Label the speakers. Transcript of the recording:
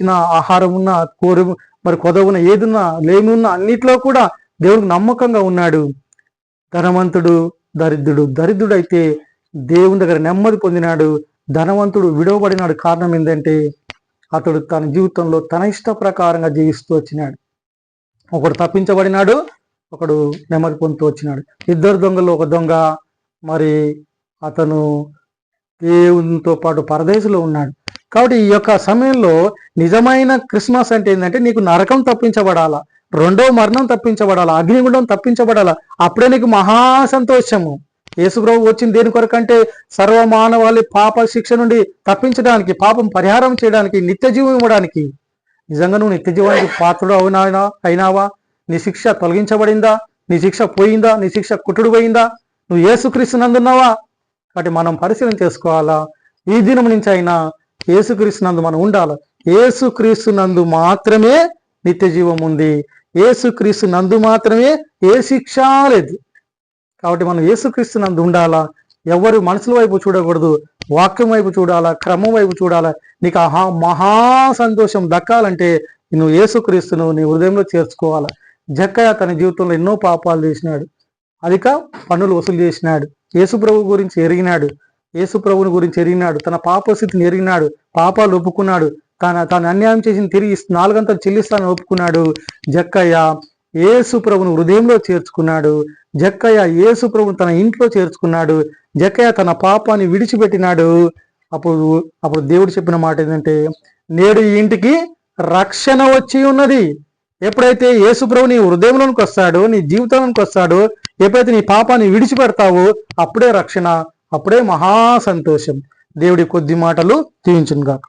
Speaker 1: ఇచ్చిన ఆహారం ఉన్న కోరి మరి కొదవున ఏదున్నా లేమున్న అన్నిట్లో కూడా దేవుడికి నమ్మకంగా ఉన్నాడు. ధనవంతుడు దరిద్రుడు. దరిద్రుడైతే దేవుని దగ్గర నెమ్మది పొందినాడు. ధనవంతుడు విడవబడినాడు. కారణం ఏంటంటే అతడు తన జీవితంలో తన ఇష్ట ప్రకారంగా జీవిస్తూ వచ్చినాడు. ఒకడు తప్పించబడినాడు ఒకడు నెమ్మది పొందుతూ వచ్చినాడు. ఇద్దరు దొంగలు ఒక దొంగ మరి అతను దేవునితో పాటు పరదేశంలో ఉన్నాడు. కాబట్టి ఈ యొక్క సమయంలో నిజమైన క్రిస్మస్ అంటే ఏంటంటే నీకు నరకం తప్పించబడాలా రెండో మరణం తప్పించబడాలా అగ్నిగుండం తప్పించబడాలా అప్పుడే నీకు మహా సంతోషము. యేసుప్రభు వచ్చింది దేని కొరకంటే సర్వ మానవాళి పాప శిక్ష నుండి తప్పించడానికి పాపం పరిహారం చేయడానికి నిత్య జీవం ఇవ్వడానికి. నిజంగా నువ్వు నిత్య జీవానికి పాత్రుడు అవునా అయినావా? నీ శిక్ష తొలగించబడిందా? నీ శిక్ష పోయిందా? నీ శిక్ష కుట్టుడు పోయిందా నువ్వు ఏసుక్రీస్తు నందున్నావా? కాబట్టి మనం పరిశీలన చేసుకోవాలా? ఈ దినం నుంచి అయినా ఏసుక్రీస్తు నందు మనం ఉండాలి. ఏసుక్రీస్తు నందు మాత్రమే నిత్య జీవం ఉంది. ఏసుక్రీస్తు నందు మాత్రమే ఏ శిక్ష లేదు. కాబట్టి మనం ఏసుక్రీస్తు నందు ఉండాలా. ఎవరు మనసుల వైపు చూడకూడదు. వాక్యం వైపు చూడాలా. క్రమం వైపు చూడాలా. నీకు ఆహా మహా సంతోషం దక్కాలంటే నువ్వు ఏసుక్రీస్తును నీ హృదయంలో చేర్చుకోవాల. జక్కయ్య తన జీవితంలో ఎన్నో పాపాలు చేసినాడు. అధిక పన్నులు వసూలు చేసినాడు. యేసు ప్రభు గురించి ఎరిగినాడు. యేసు ప్రభుని గురించి ఎరిగినాడు తన పాప స్థితిని ఎరిగినాడు పాపాలు ఒప్పుకున్నాడు తన తను అన్యాయం చేసిన తిరిగి నాలుగంతలు చెల్లిస్తానని ఒప్పుకున్నాడు. జక్కయ్య యేసు ప్రభుని హృదయంలో చేర్చుకున్నాడు. జక్కయ్య యేసు ప్రభుని తన ఇంట్లో చేర్చుకున్నాడు. జక్కయ్య తన పాపాన్ని విడిచిపెట్టినాడు. అప్పుడు అప్పుడు దేవుడు చెప్పిన మాట ఏంటంటే నేడు ఈ ఇంటికి రక్షణ వచ్చి ఉన్నది. ఎప్పుడైతే యేసుప్రభు నీ హృదయంలోనికి వస్తాడో నీ జీవితంలోనికి వస్తాడో ఎప్పుడైతే నీ పాపాన్ని విడిచిపెడతావో అప్పుడే రక్షణ. అప్పుడే మహా సంతోషం. దేవుడి కొద్ది మాటలు తీయించునుగాక.